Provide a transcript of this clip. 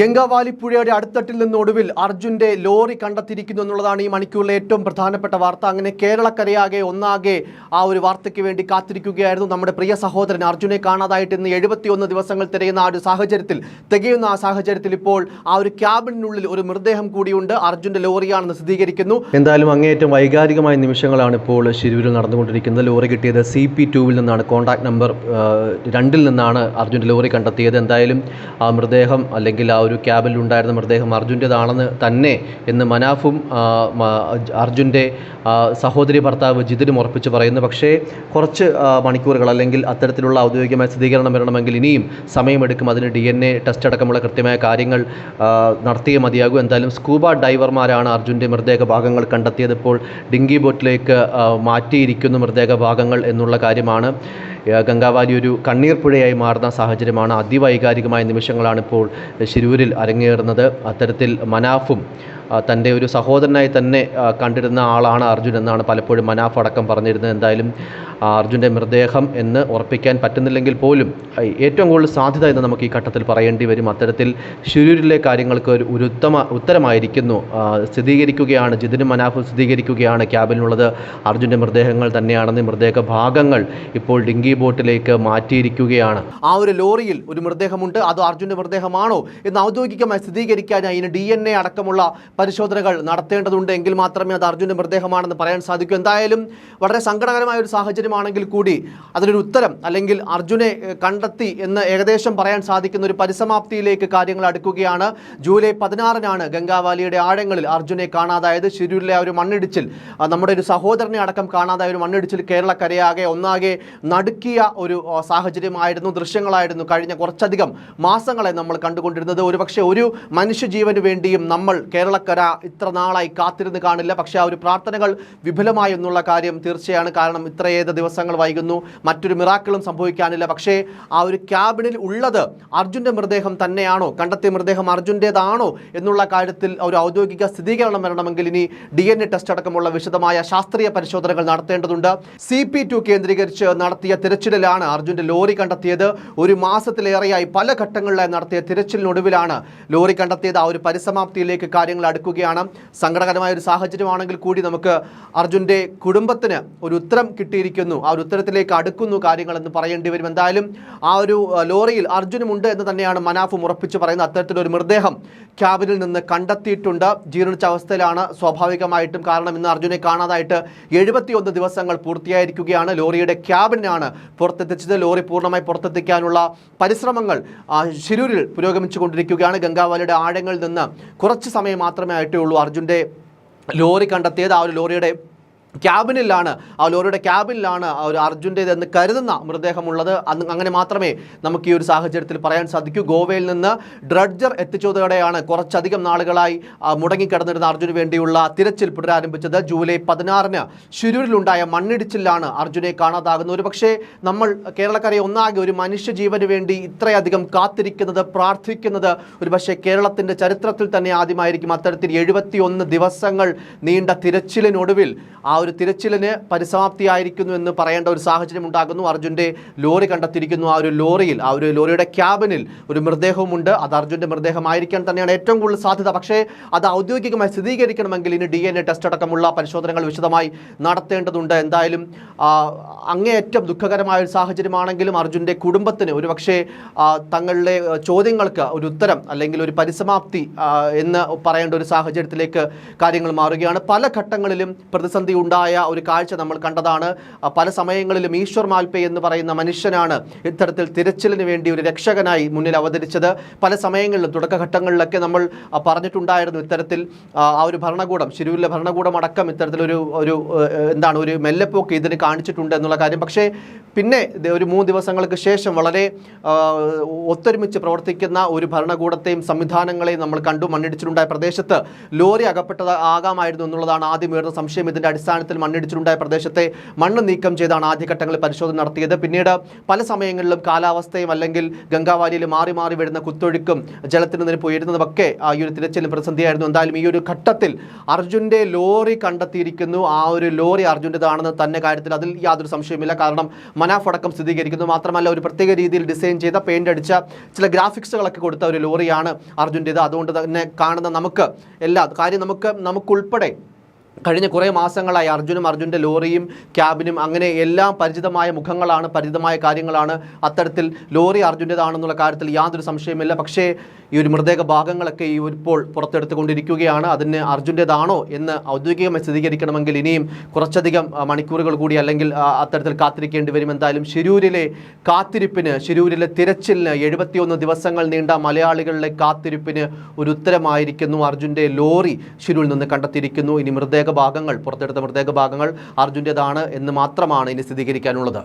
ഗംഗാവാലിപ്പുഴയുടെ അടുത്തട്ടിൽ നിന്ന് ഒടുവിൽ അർജുന്റെ ലോറി കണ്ടെത്തിയിരിക്കുന്നു എന്നുള്ളതാണ് ഈ മണിക്കൂറിലെ ഏറ്റവും പ്രധാനപ്പെട്ട വാർത്ത. അങ്ങനെ കേരളക്കരയാകെ ഒന്നാകെ ആ ഒരു വാർത്തയ്ക്ക് വേണ്ടി കാത്തിരിക്കുകയായിരുന്നു നമ്മുടെ പ്രിയ സഹോദരൻ അർജുനെ കാണാതായിട്ട് ഇന്ന് എഴുപത്തിയൊന്ന് ദിവസങ്ങൾ തിരയുന്ന ആ ഒരു സാഹചര്യത്തിൽ തികയുന്ന ആ സാഹചര്യത്തിൽ ഇപ്പോൾ ആ ഒരു ക്യാബിനുള്ളിൽ ഒരു മൃതദേഹം കൂടിയുണ്ട്. അർജുന്റെ ലോറിയാണെന്ന് സ്ഥിരീകരിക്കുന്നു. എന്തായാലും അങ്ങേയറ്റം വൈകാരികമായ നിമിഷങ്ങളാണ് ഇപ്പോൾ ശിരൂരിൽ നടന്നുകൊണ്ടിരിക്കുന്നത്. ലോറി കിട്ടിയത് സി പി ടുവിൽ നിന്നാണ്. കോൺടാക്ട് നമ്പർ രണ്ടിൽ നിന്നാണ് അർജുന്റെ ലോറി കണ്ടെത്തിയത്. എന്തായാലും ആ മൃതദേഹം അല്ലെങ്കിൽ ആ ഒരു ക്യാബിൽ ഉണ്ടായിരുന്ന മൃതദേഹം അർജുന്റേതാണെന്ന് തന്നെ എന്ന് മനാഫും അർജുന്റെ സഹോദരി ഭർത്താവ് ജിതിനും ഉറപ്പിച്ച് പറയുന്നു. പക്ഷേ കുറച്ച് മണിക്കൂറുകൾ അല്ലെങ്കിൽ അത്തരത്തിലുള്ള ഔദ്യോഗികമായ സ്ഥിരീകരണം വരണമെങ്കിൽ ഇനിയും സമയമെടുക്കും. അതിന് ഡി എൻ എ ടെസ്റ്റ് അടക്കമുള്ള കൃത്യമായ കാര്യങ്ങൾ നടത്തിയേ മതിയാകൂ. എന്തായാലും സ്കൂബ ഡൈവർമാരാണ് അർജുന്റെ മൃതദേഹ ഭാഗങ്ങൾ കണ്ടെത്തിയത്. ഇപ്പോൾ ഡിങ്കി ബോട്ടിലേക്ക് മാറ്റിയിരിക്കുന്നു മൃതദേഹ ഭാഗങ്ങൾ എന്നുള്ള കാര്യമാണ്. ഗംഗാവാലി ഒരു കണ്ണീർ പുഴയായി മാറുന്ന സാഹചര്യമാണ് അതിവൈകാരികമായ നിമിഷങ്ങളാണ് ഇപ്പോൾ ശിരൂരിൽ അരങ്ങേറുന്നത്. അത്തരത്തിൽ മനാഫും തന്റെ ഒരു സഹോദരനായി തന്നെ കണ്ടിരുന്ന ആളാണ് അർജുൻ എന്നാണ് പലപ്പോഴും മനാഫ് അടക്കം പറഞ്ഞിരുന്നത്. എന്തായാലും അർജുന്റെ മൃതദേഹം എന്ന് ഉറപ്പിക്കാൻ പറ്റുന്നില്ലെങ്കിൽ പോലും ഏറ്റവും കൂടുതൽ സാധ്യത എന്ന് നമുക്ക് ഈ ഘട്ടത്തിൽ പറയേണ്ടി വരും. അത്തരത്തിൽ ശിരൂരിലെ കാര്യങ്ങൾക്ക് ഒരു ഉത്തമ ഉത്തരമായിരിക്കുന്നു. സ്ഥിരീകരിക്കുകയാണ് ജിതിനും മനാഫും സ്ഥിരീകരിക്കുകയാണ്. ക്യാബിനുള്ളത് അർജുന്റെ മൃതദേഹങ്ങൾ തന്നെയാണെന്ന് മൃതദേഹ ഭാഗങ്ങൾ ഇപ്പോൾ ഡിങ്കി ബോട്ടിലേക്ക് മാറ്റിയിരിക്കുകയാണ്. ആ ഒരു ലോറിയിൽ ഒരു മൃതദേഹമുണ്ട്. അത് അർജുന്റെ മൃതദേഹമാണോ എന്ന് ഔദ്യോഗികമായി സ്ഥിരീകരിക്കാനായി ഇതിന് ഡി എൻ എ അടക്കമുള്ള പരിശോധനകൾ നടത്തേണ്ടതുണ്ട് എങ്കിൽ മാത്രമേ അത് അർജുന്റെ മൃതദേഹമാണെന്ന് പറയാൻ സാധിക്കൂ. എന്തായാലും വളരെ സങ്കടകരമായ ഒരു സാഹചര്യമാണെങ്കിൽ കൂടി അതിനൊരു ഉത്തരം അല്ലെങ്കിൽ അർജുനെ കണ്ടെത്തി എന്ന് ഏകദേശം പറയാൻ സാധിക്കുന്ന ഒരു പരിസമാപ്തിയിലേക്ക് കാര്യങ്ങൾ അടുക്കുകയാണ്. ജൂലൈ പതിനാറിനാണ് ഗംഗാവാലിയുടെ ആഴങ്ങളിൽ അർജുനെ കാണാതായത്. ശിരൂരിലെ ഒരു മണ്ണിടിച്ചിൽ നമ്മുടെ ഒരു സഹോദരനെ അടക്കം കാണാതായ ഒരു മണ്ണിടിച്ചിൽ കേരളക്കരയാകെ ഒന്നാകെ നടുക്കിയ ഒരു സാഹചര്യമായിരുന്നു ദൃശ്യങ്ങളായിരുന്നു കഴിഞ്ഞ കുറച്ചധികം മാസങ്ങളെ നമ്മൾ കണ്ടുകൊണ്ടിരുന്നത്. ഒരുപക്ഷെ ഒരു മനുഷ്യജീവന് വേണ്ടിയും നമ്മൾ കേരളക്കര ഇത്ര നാളായി കാത്തിരുന്ന് കാണില്ല. പക്ഷേ ആ ഒരു പ്രാർത്ഥനകൾ വിപുലമായി എന്നുള്ള കാര്യം തീർച്ചയാണ്. കാരണം ഇത്രയേത് ദിവസങ്ങൾ വൈകുന്നു. മറ്റൊരു മിറാക്കളും സംഭവിക്കാനില്ല. പക്ഷേ ആ ഒരു ക്യാബിനിൽ ഉള്ളത് അർജുന്റെ മൃതദേഹം തന്നെയാണോ? കണ്ടെത്തിയ മൃതദേഹം അർജുന്റേതാണോ? എന്നുള്ള കാര്യത്തിൽ ഒരു ഔദ്യോഗിക സ്ഥിരീകരണം വരണമെങ്കിൽ ഇനി ഡി എൻ എ ടെസ്റ്റ് അടക്കമുള്ള വിശദമായ ശാസ്ത്രീയ പരിശോധനകൾ നടത്തേണ്ടതുണ്ട്. സി പി ടു കേന്ദ്രീകരിച്ച് നടത്തിയ തിരച്ചിലാണ് അർജുന്റെ ലോറി കണ്ടെത്തിയത്. ഒരു മാസത്തിലേറെയായി പല ഘട്ടങ്ങളിലായി നടത്തിയ തിരച്ചിലിനൊടുവിലാണ് ലോറി കണ്ടെത്തിയത്. ആ ഒരു പരിസമാപ്തിയിലേക്ക് കാര്യങ്ങൾ അടുക്കുകയാണ് സങ്കടകരമായ ഒരു സാഹചര്യമാണെങ്കിൽ കൂടി നമുക്ക് അർജുന്റെ കുടുംബത്തിന് ഒരു ഉത്തരം കിട്ടിയിരിക്കുന്നു. ആ ഒരു ഉത്തരത്തിലേക്ക് അടുക്കുന്നു കാര്യങ്ങളെന്ന് പറയേണ്ടി വരും. എന്തായാലും ആ ഒരു ലോറിയിൽ അർജുനുമുണ്ട് എന്ന് തന്നെയാണ് മനാഫും ഉറപ്പിച്ച് പറയുന്നത്. അത്തരത്തിലൊരു മൃതദേഹം ക്യാബിനിൽ നിന്ന് കണ്ടെത്തിയിട്ടുണ്ട്. ജീർണിച്ച അവസ്ഥയിലാണ് സ്വാഭാവികമായിട്ടും കാരണം ഇന്ന് അർജുനെ കാണാതായിട്ട് എഴുപത്തിയൊന്ന് ദിവസങ്ങൾ പൂർത്തിയായിരിക്കുകയാണ്. ലോറിയുടെ ക്യാബിനാണ് പുറത്തെത്തിച്ചത്. ലോറി പൂർണമായി പുറത്തെത്തിക്കാനുള്ള പരിശ്രമങ്ങൾ ശിരൂരിൽ പുരോഗമിച്ചുകൊണ്ടിരിക്കുകയാണ്. ഗംഗാവാലിയുടെ ആഴങ്ങളിൽ നിന്ന് കുറച്ച് സമയം മാത്രമേ ആയിട്ടേ ഉള്ളൂ. അർജുന്റെ ലോറി കണ്ടെത്തിയത് ആ ഒരു ലോറിയുടെ ക്യാബിനിലാണ് ആ ലോറിയുടെ ക്യാബിനിലാണ് ഒരു അർജുന്റേതെന്ന് കരുതുന്ന മൃതദേഹമുള്ളത്. അന്ന് അങ്ങനെ മാത്രമേ നമുക്ക് ഈ ഒരു സാഹചര്യത്തിൽ പറയാൻ സാധിക്കൂ. ഗോവയിൽ നിന്ന് ഡ്രഡ്ജർ എത്തിച്ചതോടെയാണ് കുറച്ചധികം നാളുകളായി മുടങ്ങിക്കിടന്നിരുന്ന അർജുന് വേണ്ടിയുള്ള തിരച്ചിൽ പുനരാരംഭിച്ചത്. ജൂലൈ പതിനാറിന് ശിരൂരിലുണ്ടായ മണ്ണിടിച്ചിലാണ് അർജുനെ കാണാതാകുന്നത്. ഒരു പക്ഷേ നമ്മൾ കേരളക്കരയെ ഒന്നാകെ ഒരു മനുഷ്യജീവന് വേണ്ടി ഇത്രയധികം കാത്തിരിക്കുന്നത് പ്രാർത്ഥിക്കുന്നത് ഒരു പക്ഷേ കേരളത്തിന്റെ ചരിത്രത്തിൽ തന്നെ ആദ്യമായിരിക്കും. അത്തരത്തിൽ എഴുപത്തിയൊന്ന് ദിവസങ്ങൾ നീണ്ട തിരച്ചിലിനൊടുവിൽ ആ ഒരു തിരച്ചിലിന് പരിസമാപ്തിയായിരിക്കുന്നു എന്ന് പറയേണ്ട ഒരു സാഹചര്യം ഉണ്ടാകുന്നു. അർജുന്റെ ലോറി കണ്ടെത്തിയിരിക്കുന്നു. ആ ഒരു ലോറിയിൽ ആ ഒരു ലോറിയുടെ ക്യാബിനിൽ ഒരു മൃതദേഹവുമുണ്ട്. അത് അർജുന്റെ മൃതദേഹമായിരിക്കാൻ തന്നെയാണ് ഏറ്റവും കൂടുതൽ സാധ്യത. പക്ഷേ അത് ഔദ്യോഗികമായി സ്ഥിരീകരിക്കണമെങ്കിൽ ഇനി ഡി എൻ എ ടെസ്റ്റ് അടക്കമുള്ള പരിശോധനകൾ വിശദമായി നടത്തേണ്ടതുണ്ട്. എന്തായാലും അങ്ങേയറ്റം ദുഃഖകരമായ ഒരു സാഹചര്യമാണെങ്കിലും അർജുന്റെ കുടുംബത്തിന് ഒരു പക്ഷേ തങ്ങളുടെ ചോദ്യങ്ങൾക്ക് ഒരു ഉത്തരം അല്ലെങ്കിൽ ഒരു പരിസമാപ്തി എന്ന് പറയേണ്ട ഒരു സാഹചര്യത്തിലേക്ക് കാര്യങ്ങൾ മാറുകയാണ്. പല ഘട്ടങ്ങളിലും പ്രതിസന്ധി ഉണ്ടായ ഒരു കാഴ്ച നമ്മൾ കണ്ടതാണ്. പല സമയങ്ങളിലും ഈശ്വർ മാൽപേ എന്ന് പറയുന്ന മനുഷ്യനാണ് ഇത്തരത്തിൽ തിരച്ചിലിന് വേണ്ടി ഒരു രക്ഷകനായി മുന്നിൽ അവതരിച്ചത്. പല സമയങ്ങളിലും തുടക്കഘട്ടങ്ങളിലൊക്കെ നമ്മൾ പറഞ്ഞിട്ടുണ്ടായിരുന്നു ഇത്തരത്തിൽ ആ ഒരു ഭരണകൂടം ശിരൂരിലെ ഭരണകൂടം അടക്കം ഇത്തരത്തിലൊരു ഒരു എന്താണ് ഒരു മെല്ലെപ്പോക്ക് ഇതിന് കാണിച്ചിട്ടുണ്ട് എന്നുള്ള കാര്യം. പക്ഷേ പിന്നെ ഒരു മൂന്ന് ദിവസങ്ങൾക്ക് ശേഷം വളരെ ഒത്തൊരുമിച്ച് പ്രവർത്തിക്കുന്ന ഒരു ഭരണകൂടത്തെയും സംവിധാനങ്ങളെയും നമ്മൾ കണ്ടു മണ്ണിടിച്ചിലുണ്ടായ പ്രദേശത്ത് ലോറി അകപ്പെട്ടത് ആകാമായിരുന്നു എന്നുള്ളതാണ് ആദ്യം ഉയർന്ന സംശയം. ഇതിന്റെ അടിസ്ഥാനത്തിൽ അടിസ്ഥാനത്തിൽ മണ്ണിടിച്ചിലുണ്ടായ പ്രദേശത്തെ മണ്ണ് നീക്കം ചെയ്താണ് ആദ്യഘട്ടങ്ങളിൽ പരിശോധന നടത്തിയത്. പിന്നീട് പല സമയങ്ങളിലും കാലാവസ്ഥയും അല്ലെങ്കിൽ ഗംഗാവാലിയിൽ മാറി മാറി വരുന്ന കുത്തൊഴുക്കും ജലത്തിന് നിരപ്പ് ഉയരുന്നതുമൊക്കെ ആ ഒരു തിരച്ചിലും പ്രതിസന്ധിയായിരുന്നു. എന്തായാലും ഈ ഒരു ഘട്ടത്തിൽ അർജുന്റെ ലോറി കണ്ടെത്തിയിരിക്കുന്നു. ആ ഒരു ലോറി അർജുന്റെതാണെന്ന് തന്നെ കാര്യത്തിൽ അതിൽ യാതൊരു സംശയമില്ല കാരണം മനാഫ് അടക്കം സ്ഥിരീകരിക്കുന്നു. മാത്രമല്ല ഒരു പ്രത്യേക രീതിയിൽ ഡിസൈൻ ചെയ്ത പെയിന്റ് അടിച്ച ചില ഗ്രാഫിക്സുകളൊക്കെ കൊടുത്ത ഒരു ലോറിയാണ് അർജുന്റേത്. അതുകൊണ്ട് തന്നെ കാണുന്ന നമുക്ക് എല്ലാ കാര്യം നമുക്ക് നമുക്കുൾപ്പെടെ കഴിഞ്ഞ കുറേ മാസങ്ങളായി അർജുനും അർജുന്റെ ലോറിയും ക്യാബിനും അങ്ങനെ എല്ലാം പരിചിതമായ മുഖങ്ങളാണ് പരിചിതമായ കാര്യങ്ങളാണ്. അത്തരത്തിൽ ലോറി അർജുന്റെതാണെന്നുള്ള കാര്യത്തിൽ യാതൊരു സംശയമില്ല പക്ഷേ ഈ ഒരു മൃതദേഹ ഭാഗങ്ങളൊക്കെ ഈ ഇപ്പോൾ പുറത്തെടുത്തുകൊണ്ടിരിക്കുകയാണ്. അതിന് അർജുന്റെതാണോ എന്ന് ഔദ്യോഗികമായി സ്ഥിരീകരിക്കണമെങ്കിൽ ഇനിയും കുറച്ചധികം മണിക്കൂറുകൾ കൂടി അല്ലെങ്കിൽ അത്തരത്തിൽ കാത്തിരിക്കേണ്ടി വരും. എന്തായാലും ശിരൂരിലെ കാത്തിരിപ്പിന് ശിരൂരിലെ തിരച്ചിലിന് എഴുപത്തിയൊന്ന് ദിവസങ്ങൾ നീണ്ട മലയാളികളുടെ കാത്തിരിപ്പിന് ഒരു ഉത്തരമായിരിക്കുന്നു അർജുന്റെ ലോറി ശിരൂരിൽ നിന്ന് കണ്ടെത്തിയിരിക്കുന്നു. ഇനി മൃതദേഹ ഭാഗങ്ങൾ പുറത്തെടുത്ത മൃതദേഹ ഭാഗങ്ങൾ അർജുന്റെതാണ് എന്ന് മാത്രമാണ് ഇനി സ്ഥിരീകരിക്കാനുള്ളത്.